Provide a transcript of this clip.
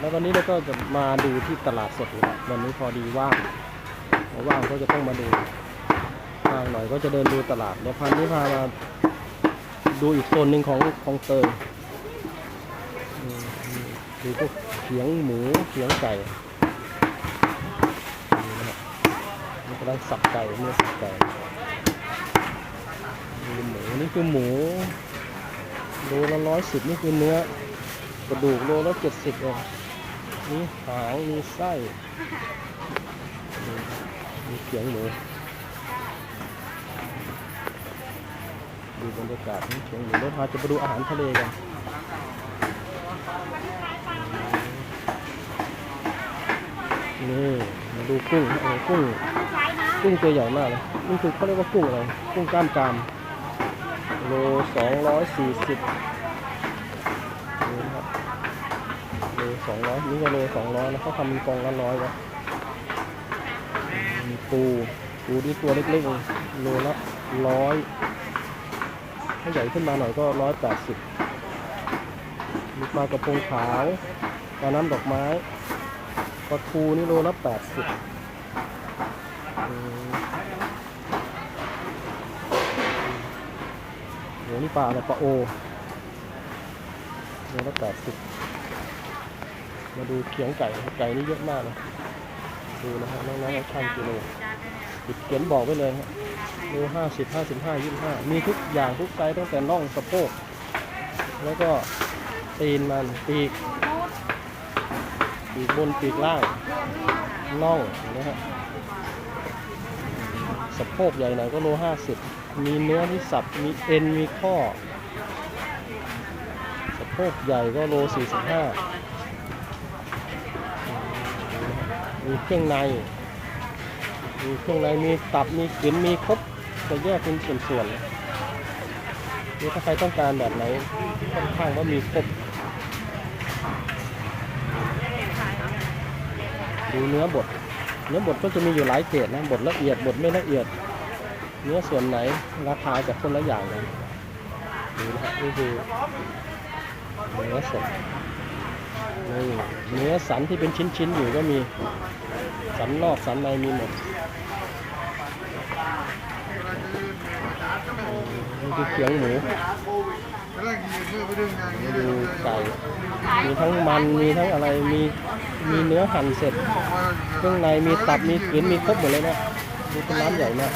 แล้วันนี้เราก็จะมาดูที่ตลาดสดนะครับวันนี้พอดีว่างพอว่างก็จะต้องมาดูว่างหน่อยก็จะเดินดูตลาดเดี๋ยวพันนี้พามาดูอีกโซนหนึ่งของของเตยอืมดูพวกเขียงหมูเขียงไก่นี่นะครับกำลังสับไก่เนื้อสับไก่ดูหมูนี่คือหมูโลละร้อยสิบนี่คือเนื้อ ระดูกโลละเจ็ดสิบเองมีหางมีไส้มีมเขียงหมูดูบรรยากาศนี่เขียงหมูแล้วพาจะไปดูอาหารทะเลกันนี่มาดูกุ้งโอ้กุ้งกุ้งตัวใหญ่มากเลยนี่คือเขาเรียกว่ากุ้งอะไรกุ้งก้ามกามโลสองร้อยสี่สิบนี่นะครับ โล สองร้อยนี่ก็โลสองร้อยนะเขาทำเป็นกองละร้อยว้มีปูปูที่ตัวเล็กๆโลละร้อยถ้าใหญ่ขึ้นมาหน่อยก็ร้อยแปดสิบมีปลากระพงขาวปลาน้ำดอกไม้ปลาทูนี่โลละแปดสิบโหนี่ปลาอะไรปลาโอโลละแปดสิบ มาดูเขียงไก่ ไก่นี่เยอะมากเลยดูนะฮะน้องๆเอาช่างกิโลติดเขียนบอกไว้เลยฮะโลห้าสิบห้าสิบห้ายี่สิบห้ามีทุกอย่างทุกไซส์ตั้งแต่น่องสะโพก แล้วก็ตีนมันปีก ปีกบนปีกล่าง น่องนะฮะ สะโพกใหญ่หน่อยก็โลห้าสิบ มีเนื้อที่สับ มีเอ็น มีข้อ สะโพกใหญ่ก็โลสี่สิบห้า มีเครื่องใน มีเครื่องใน มีตับ มีขืนมีครบจะแยกเป็นส่วนๆนี่ถ้าใครต้องการแบบไหนค่อนข้างว่ามีครบ ดูเนื้อบด เนื้อบดก็จะมีอยู่หลายเกรดนะ บดละเอียด บดไม่ละเอียด เนื้อส่วนไหนราคาจะคนละอย่างกันดูนะฮะนี่คือเนื้อสด นี่เนื้อสันที่เป็นชิ้นๆอยู่ก็มี สันนอกสันในมีหมดนี่คือเขียงหมูนี่ดูไก่มีทั้งมันมีทั้งอะไรมีมีเนื้อหั่นเสร็จเครื่องในมีตับมีขืนมีครบหมดเลยนะดูเป็นร้านใหญ่มาก